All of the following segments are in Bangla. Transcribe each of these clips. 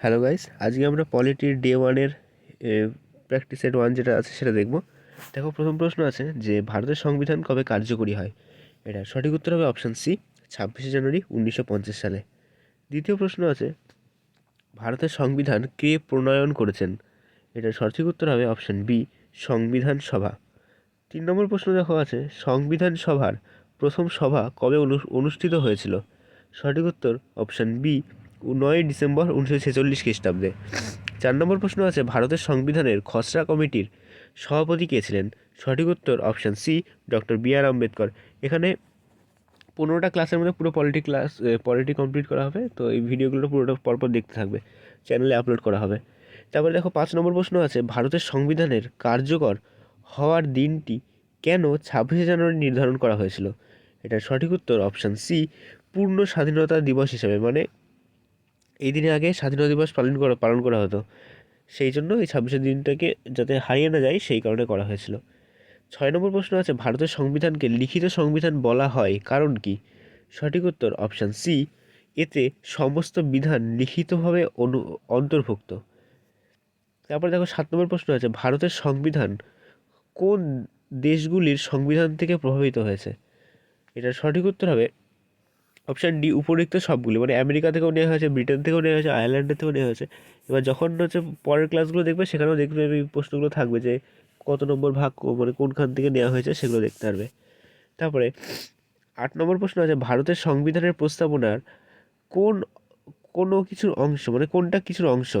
হ্যালো গাইস আজকে আমরা পলিটির ডে ওয়ানের প্র্যাকটিস সেট ওয়ান যেটা আছে সেটা দেখব। দেখো, প্রথম প্রশ্ন আছে যে ভারতের সংবিধান কবে কার্যকরী হয়? এটা সঠিক উত্তর হবে অপশান সি ছাব্বিশে জানুয়ারি উনিশশো পঞ্চাশ সালে। দ্বিতীয় প্রশ্ন আছে, ভারতের সংবিধান কে প্রণয়ন করেছেন? এটা সঠিক উত্তর হবে অপশান বি সংবিধান সভা। তিন নম্বর প্রশ্ন দেখো আছে, সংবিধান সভার প্রথম সভা কবে অনু- অনুষ্ঠিত হয়েছিল? সঠিক উত্তর অপশান বি নয় ডিসেম্বর উনিশশো ছেচল্লিশ খ্রিস্টাব্দে। চার নম্বর প্রশ্ন আছে, ভারতের সংবিধানের খসড়া কমিটির সভাপতি কে ছিলেন? সঠিক উত্তর option C, doctor B R Ambedkar. এখানে পনেরোটা ক্লাসের মধ্যে পুরো পলিটি ক্লাস পলিটি কমপ্লিট করা হবে, তো এই ভিডিওগুলো পুরোটা পরপর দেখতে থাকবে, চ্যানেলে আপলোড করা হবে। তারপরে দেখো, পাঁচ নম্বর প্রশ্ন আছে, ভারতের সংবিধানের কার্যকর হওয়ার দিনটি কেন ছাব্বিশে জানুয়ারি নির্ধারণ করা হয়েছিল? এটার সঠিক উত্তর অপশান সি, পূর্ণ স্বাধীনতা দিবস হিসাবে মানে এই দিনে আগে স্বাধীনতা দিবস পালন করা পালন করা হতো। সেই জন্য এই ছাব্বিশে দিনটাকে যাতে হারিয়ে না যায়, সেই কারণে করা হয়েছিল। ছয় নম্বর প্রশ্ন আছে, ভারতের সংবিধানকে লিখিত সংবিধান বলা হয় কারণ কি? সঠিক উত্তর, অপশান সি, এতে সমস্ত বিধান লিখিতভাবে অনু, অন্তর্ভুক্ত। তারপরে দেখো সাত নম্বর প্রশ্ন আছে, ভারতের সংবিধান কোন দেশগুলির সংবিধান থেকে প্রভাবিত হয়েছে? এটার সঠিক উত্তর হবে অপশান ডি উপরিক্ত সবগুলি মানে আমেরিকা থেকেও নেওয়া হয়েছে, ব্রিটেন থেকেও নেওয়া হয়েছে, আয়ারল্যান্ডের থেকেও নেওয়া হয়েছে। এবার যখন হচ্ছে পরের ক্লাসগুলো দেখবে, সেখানেও দেখবে এই প্রশ্নগুলো থাকবে যে কত নম্বর ভাগ মানে কোনখান থেকে নেওয়া হয়েছে সেগুলো দেখতে পারবে। তারপরে আট নম্বর প্রশ্ন আছে, ভারতের সংবিধানের প্রস্তাবনার কোন, কোনো কিছুর অংশ মানে কোনটা কিছুর অংশ?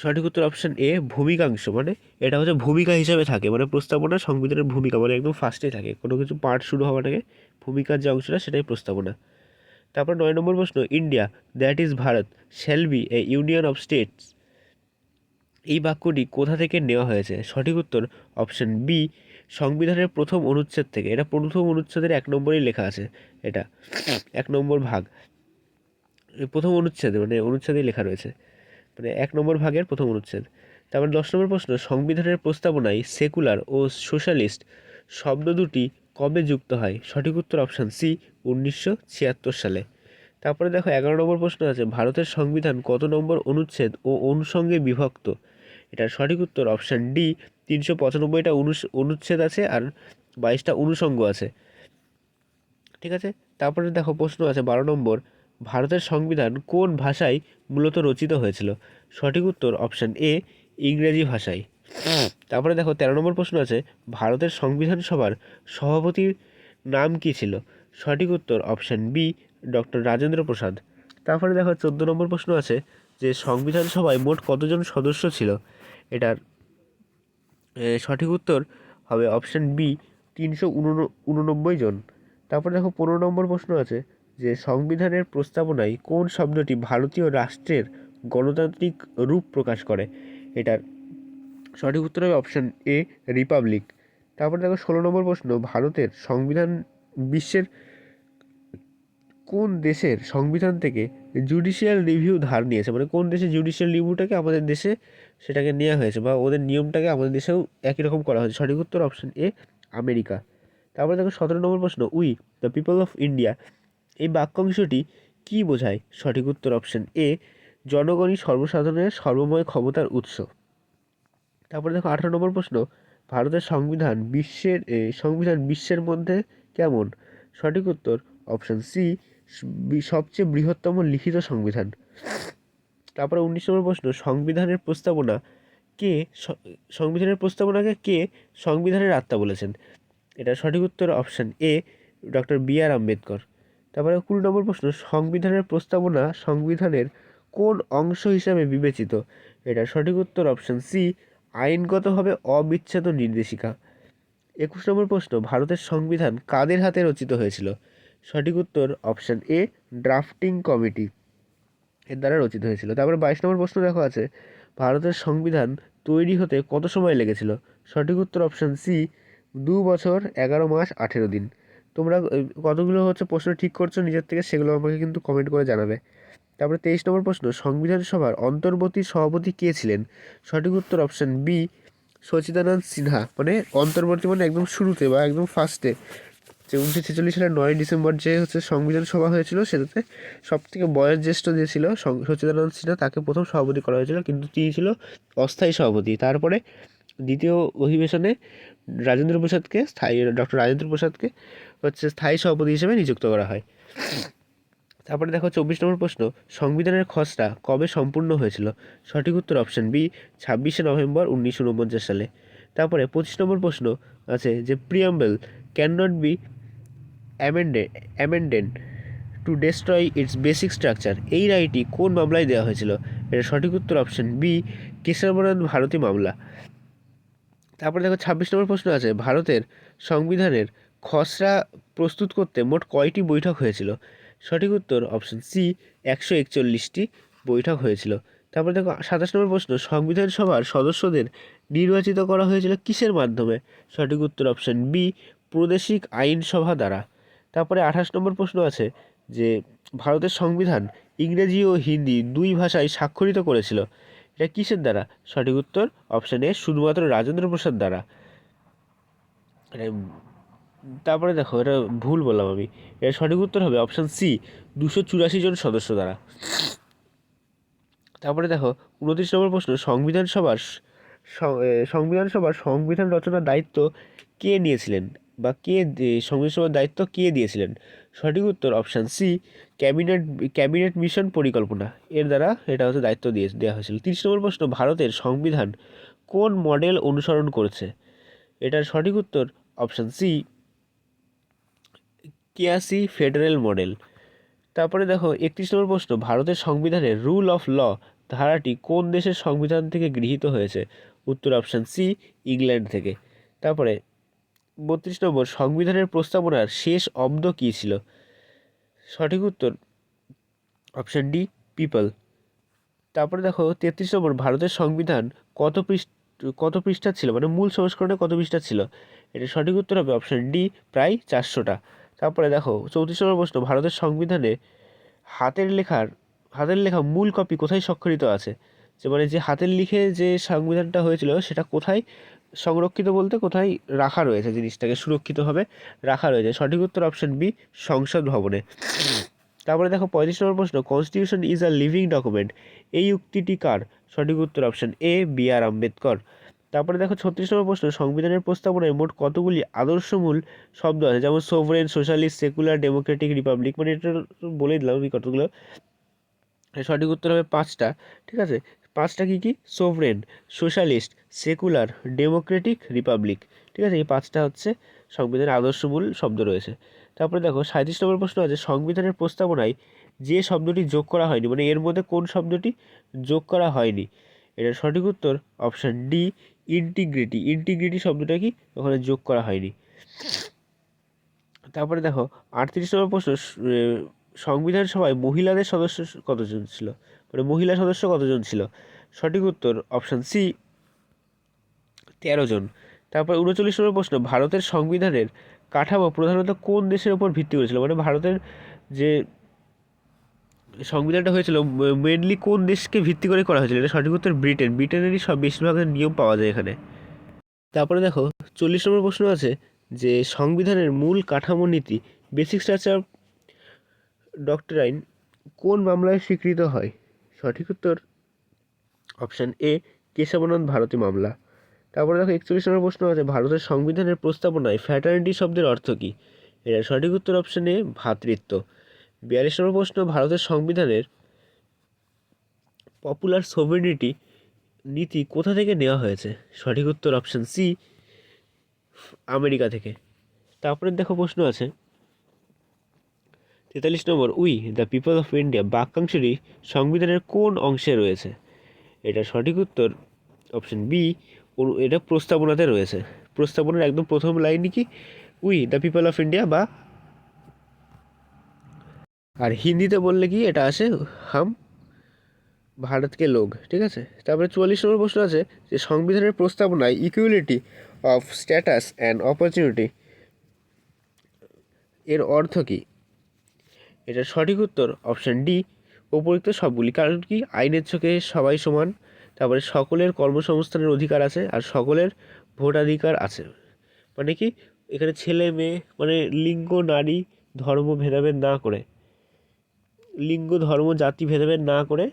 সঠিক উত্তর অপশান এ ভূমিকাংশ। মানে এটা হচ্ছে ভূমিকা হিসাবে থাকে। মানে প্রস্তাবনা সংবিধানের ভূমিকা। মানে একদম ফার্স্টেই থাকে। কোনো কিছু পার্ট শুরু হওয়াটাকে ভূমিকার যে অংশটা, সেটাই প্রস্তাবনা। তারপর নয় নম্বর প্রশ্ন India that is Bharat shall be a union of states এই বাক্যটি কোথা থেকে নেওয়া হয়েছে? সঠিক উত্তর অপশন বি সংবিধানের প্রথম অনুচ্ছেদ থেকে। এটা প্রথম অনুচ্ছেদের এক নম্বরেই লেখা আছে এটা। এক নম্বর ভাগ। প্রথম অনুচ্ছেদ মানে অনুচ্ছেদেই লেখা রয়েছে। মানে এক নম্বর ভাগের প্রথম অনুচ্ছেদ। তারপর দশ নম্বর প্রশ্ন, সংবিধানের প্রস্তাবনায় সেকুলার ও সোশ্যালিস্ট শব্দ দুটি কবে যুক্ত হয়? সঠিক উত্তর অপশান সি, উনিশশো ছিয়াত্তর সালে। তারপরে দেখো, এগারো নম্বর প্রশ্ন আছে, ভারতের সংবিধান কত নম্বর অনুচ্ছেদ ও অনুষঙ্গে বিভক্ত? এটার সঠিক উত্তর অপশান ডি, তিনশো পঁচানব্বইটা অনুচ্ছেদ আছে আর বাইশটা অনুষঙ্গ আছে। ঠিক আছে? তারপরে দেখো প্রশ্ন আছে, বারো নম্বর ভারতের সংবিধান কোন ভাষায় মূলত রচিত হয়েছিল? সঠিক উত্তর অপশান এ, ইংরেজি ভাষায়। তারপরে দেখো, তেরো নম্বর প্রশ্ন আছে, ভারতের সংবিধান সভার সভাপতির নাম কী ছিল? সঠিক উত্তর option B, doctor Rajendra Prasad. তারপরে দেখো, চোদ্দ নম্বর প্রশ্ন আছে যে, সংবিধান সভায় মোট কতজন সদস্য ছিল? এটার সঠিক উত্তর হবে অপশান বি, তিনশো উননব্বই জন। তারপরে দেখো, পনেরো নম্বর প্রশ্ন আছে যে সংবিধানের প্রস্তাবনায় কোন শব্দটি ভারতীয় রাষ্ট্রের গণতান্ত্রিক রূপ প্রকাশ করে। এটার সঠিক উত্তর হবে অপশান এ রিপাবলিক তারপর দেখো ষোলো নম্বর প্রশ্ন, ভারতের সংবিধান বিশ্বের কোন দেশের সংবিধান থেকে জুডিশিয়াল রিভিউ ধার নিয়েছে? মানে কোন দেশে জুডিশিয়াল রিভিউটাকে আমাদের দেশে সেটাকে নেওয়া হয়েছে বা ওদের নিয়মটাকে আমাদের দেশেও একই রকম করা হয়েছে? সঠিক উত্তর অপশান এ আমেরিকা। তারপরে দেখো সতেরো নম্বর প্রশ্ন, we the people of India এই বাক্যাংশটি কী বোঝায়? সঠিক উত্তর অপশান এ জনগণই সর্বসাধারণের সর্বময় ক্ষমতার উৎস। তারপরে দেখো আঠারো নম্বর প্রশ্ন, ভারতের সংবিধান বিশ্বের সংবিধান বিশ্বের মধ্যে কেমন? সঠিক উত্তর অপশান সি সবচেয়ে বৃহত্তম লিখিত সংবিধান। তারপরে উনিশ নম্বর প্রশ্ন, সংবিধানের প্রস্তাবনা কে সংবিধানের প্রস্তাবনাকে কে সংবিধানের আত্মা বলেছেন? এটা সঠিক উত্তর option A doctor B R Ambedkar. তারপরে কুড়ি নম্বর প্রশ্ন, সংবিধানের প্রস্তাবনা সংবিধানের কোন অংশ হিসাবে বিবেচিত? এটা সঠিক উত্তর অপশান সি আইনগতভাবে অবিচ্ছেদ নির্দেশিকা। একুশ নম্বর প্রশ্ন, ভারতের সংবিধান কাদের হাতে রচিত হয়েছিল? সঠিক উত্তর অপশান এ ড্রাফটিং কমিটি এর দ্বারা রচিত হয়েছিল। তারপরে বাইশ নম্বর প্রশ্ন দেখো আছে, ভারতের সংবিধান তৈরি হতে কত সময় লেগেছিল? সঠিক উত্তর অপশান সি দু বছর, এগারো মাস, আঠেরো দিন। তোমরা কতগুলো হচ্ছে প্রশ্ন ঠিক করছ নিজের থেকে সেগুলো আমাকে কিন্তু কমেন্ট করে জানাবে। তারপরে তেইশ নম্বর প্রশ্ন, সংবিধান সভার অন্তর্বর্তী সভাপতি কে ছিলেন? সঠিক উত্তর অপশান বি সচিদানন্দ সিনহা। মানে অন্তর্বর্তী মানে একদম শুরুতে বা একদম ফার্স্টে যে উনিশশো ছেচল্লিশ সালের নয় ডিসেম্বর যে হচ্ছে সংবিধান সভা হয়েছিল, সেটাতে সব থেকে বয়োজ্যেষ্ঠ যে ছিল, সং- সচ্চিদানন্দ সিনহা, তাকে প্রথম সভাপতি করা হয়েছিল। কিন্তু তিনি ছিল অস্থায়ী সভাপতি। তারপরে দ্বিতীয় অধিবেশনে রাজেন্দ্র প্রসাদকে, স্থায়ী, ডক্টর রাজেন্দ্র প্রসাদকে হচ্ছে স্থায়ী সভাপতি হিসেবে নিযুক্ত করা হয়। তারপরে দেখো চব্বিশ নম্বর প্রশ্ন, সংবিধানের খসড়া কবে সম্পূর্ণ হয়েছিল? সঠিক উত্তর অপশন বি ছাব্বিশে নভেম্বর উনিশশো উনপঞ্চাশ সালে। তারপরে পঁচিশ নম্বর প্রশ্ন আছে যে preamble can not be amended amended to destroy its basic structure এই রায়টি কোন মামলায় দেওয়া হয়েছিল? এটা সঠিক উত্তর অপশন বি কেশবনাথ ভারতী মামলা। তারপরে দেখো ছাব্বিশ নম্বর প্রশ্ন আছে, ভারতের সংবিধানের খসড়া প্রস্তুত করতে মোট কয়টি বৈঠক হয়েছিল? সঠিক উত্তর অপশন সি, একশো একচল্লিশটি বৈঠক হয়েছিল। তারপরে দেখো, সাতাশ নম্বর প্রশ্ন, সংবিধান সভার সদস্যদের নির্বাচিত করা হয়েছিল কিসের মাধ্যমে? সঠিক উত্তর অপশন বি, প্রাদেশিক আইনসভা দ্বারা। তারপরে আঠাশ নম্বর প্রশ্ন আছে যে, ভারতের সংবিধান ইংরেজি ও হিন্দি দুই ভাষায় স্বাক্ষরিত করেছিল। এটা কিসের দ্বারা? সঠিক উত্তর অপশন এ, শুধুমাত্র রাজেন্দ্র প্রসাদ দ্বারা। তারপরে দেখো, এটা ভুল বললাম আমি। এর সঠিক উত্তর হবে অপশান সি দুশো চুরাশি জন সদস্য দ্বারা। তারপরে দেখো, উনত্রিশ নম্বর প্রশ্ন, সংবিধান সভার সংবিধান সভার সংবিধান রচনার দায়িত্ব কে নিয়েছিলেন? বা কে সংবিধান সভার দায়িত্ব কে দিয়েছিলেন? সঠিক উত্তর option C cabinet cabinet mission পরিকল্পনা। এর দ্বারা এটা হচ্ছে দায়িত্ব দিয়ে দেওয়া হয়েছিল। তিরিশ নম্বর প্রশ্ন, ভারতের সংবিধান কোন মডেল অনুসরণ করেছে? এটার সঠিক উত্তর option C quasi federal model. তারপরে দেখো, একত্রিশ নম্বর প্রশ্ন, ভারতের সংবিধানের রুল অফ ল ধারাটি কোন দেশের সংবিধান থেকে গৃহীত হয়েছে? উত্তর অপশান সি ইংল্যান্ড থেকে। তারপরে বত্রিশ নম্বর, সংবিধানের প্রস্তাবনার শেষ অব্দ কী ছিল? সঠিক উত্তর অপশান ডি পিপল তারপরে দেখো, তেত্রিশ নম্বর, ভারতের সংবিধান কত পৃষ্ঠ, কত পৃষ্ঠা ছিল? মানে মূল সংস্করণে কত পৃষ্ঠা ছিল? এটা সঠিক উত্তর হবে অপশান ডি প্রায় চারশোটা। তারপরে দেখো, চৌত্রিশ নম্বর প্রশ্ন, ভারতের সংবিধানে হাতের লেখার, হাতের লেখা মূল কপি কোথায় স্বাক্ষরিত আছে? যে মানে যে হাতের লিখে যে সংবিধানটা হয়েছিল, সেটা কোথায় সংরক্ষিত বলতে কোথায় রাখা রয়েছে জিনিসটাকে সুরক্ষিতভাবে রাখা রয়েছে। সঠিক উত্তর অপশন বি সংসদ ভবনে। তারপরে দেখো, পঁয়ত্রিশ নম্বর প্রশ্ন constitution is a living document এই উক্তিটি কার? সঠিক উত্তর option A B R Ambedkar. তারপরে দেখো ছত্রিশ নম্বর প্রশ্ন, সংবিধানের প্রস্তাবনায় মোট কতগুলি আদর্শমূল শব্দ আছে? যেমন sovereign socialist secular democratic republic মানে এটা বলে দিলাম আমি কতগুলো। সঠিক উত্তর হবে পাঁচটা, ঠিক আছে? পাঁচটা কী কী? Sovereign socialist secular democratic republic ঠিক আছে? এই পাঁচটা হচ্ছে সংবিধানের আদর্শমূল শব্দ রয়েছে। তারপরে দেখো সাঁত্রিশ নম্বর প্রশ্ন আছে, সংবিধানের প্রস্তাবনায় যে শব্দটি যোগ করা হয়নি মানে এর মধ্যে কোন শব্দটি যোগ করা হয়নি? এটার সঠিক উত্তর অপশান ডি ইন্টিগ্রিটি ইন্টিগ্রিটি শব্দটা কি? ওখানে যোগ করা হয়নি। তারপরে দেখো, আটত্রিশ নম্বর প্রশ্ন সংবিধান সভায় মহিলাদের সদস্য কতজন ছিল? মানে মহিলা সদস্য কতজন ছিল? সঠিক উত্তর অপশান সি তেরো জন। তারপর উনচল্লিশ নম্বর প্রশ্ন, ভারতের সংবিধানের কাঠামো প্রধানত কোন দেশের ওপর ভিত্তি করেছিল মানে ভারতের যে সংবিধানটা হয়েছিল মেনলি কোন দেশকে ভিত্তি করে করা হয়েছিল? এটা সঠিক উত্তর ব্রিটেন। ব্রিটেনেরই সব বেশিরভাগের নিয়ম পাওয়া যায় এখানে। তারপরে দেখো, চল্লিশ নম্বর প্রশ্ন আছে যে সংবিধানের মূল কাঠামো নীতি বেসিক স্ট্রাকচার ডক্টরাইন কোন মামলায় স্বীকৃত হয়? সঠিক উত্তর অপশান এ কেশবানন্দ ভারতী মামলা। তারপরে দেখো, একচল্লিশ নম্বর প্রশ্ন আছে, ভারতের সংবিধানের প্রস্তাবনায় ফ্যাটার্নিটি শব্দের অর্থ কী? এটা সঠিক উত্তর অপশান এ ভ্রাতৃত্ব। বিয়াল্লিশ নম্বর প্রশ্ন, ভারতের সংবিধানের পপুলার সোভেনিটি নীতি কোথা থেকে নেওয়া হয়েছে? সঠিক উত্তর অপশান সি আমেরিকা থেকে। তারপরে দেখো প্রশ্ন আছে। তেতাল্লিশ নম্বর, we, the people of India, বাক্যাংশটি সংবিধানের কোন অংশে রয়েছে? এটা সঠিক উত্তর অপশন বি এটা প্রস্তাবনাতে রয়েছে। প্রস্তাবনার একদম প্রথম লাইনই কি? We, the people of India বা আর হিন্দিতে বললে কি, এটা আসে হাম, ভারতকে লোক ঠিক আছে? তারপরে চুয়াল্লিশ নম্বর প্রশ্ন আছে যে সংবিধানের প্রস্তাবনায় equality of status and opportunity এর অর্থ কী? এটার সঠিক উত্তর অপশান ডি উপযুক্ত সবগুলি। কারণ কি? আইনের চোখে সবাই সমান, তারপরে সকলের কর্মসংস্থানের অধিকার আছে আর সকলের ভোটাধিকার আছে। মানে কি? এখানে ছেলে, মেয়ে মানে লিঙ্গ, নারী, ধর্ম, ভেদাভেদ না করে লিঙ্গ, ধর্ম, জাতি, ভেদাভেদ না করে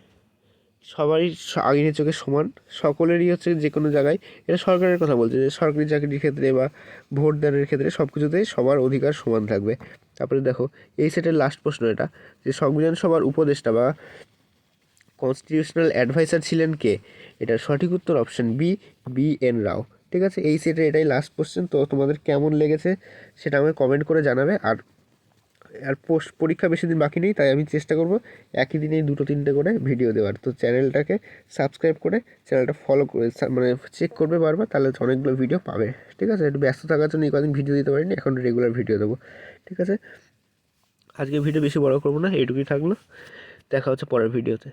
সবারই আইনের চোখে সমান। সকলেরই হচ্ছে যে কোনো জায়গায়, এটা সরকারের কথা বলছে যে সরকারি চাকরির ক্ষেত্রে বা ভোট দানের ক্ষেত্রে সব কিছুতেই সবার অধিকার সমান থাকবে। তারপরে দেখো, এই সেটের লাস্ট প্রশ্ন এটা, যে সংবিধান সভার উপদেষ্টা বা কনস্টিটিউশনাল অ্যাডভাইসার ছিলেন কে? এটার সঠিক উত্তর option B B N Rao. ঠিক আছে? এই সেটে এটাই লাস্ট কোশ্চেন তো তোমাদের কেমন লেগেছে সেটা আমাকে কমেন্ট করে জানাবে। আর আর পোস্ট পরীক্ষা বেশি দিন বাকি নেই, তাই আমি চেষ্টা করব একই দিনে দুটো তিনটে করে ভিডিও দেওয়ার। তো চ্যানেলটাকে সাবস্ক্রাইব করে চ্যানেলটা ফলো করে মানে চেক করবে বারবার, তাহলে অনেকগুলো ভিডিও পাবে। ঠিক আছে? একটু ব্যস্ত থাকার জন্য কদিন ভিডিও দিতে পারিনি, এখন রেগুলার ভিডিও দেবো। ঠিক আছে? আজকে ভিডিও বেশি বড় করব না, এইটুকুই থাকল। দেখা হচ্ছে পরের ভিডিওতে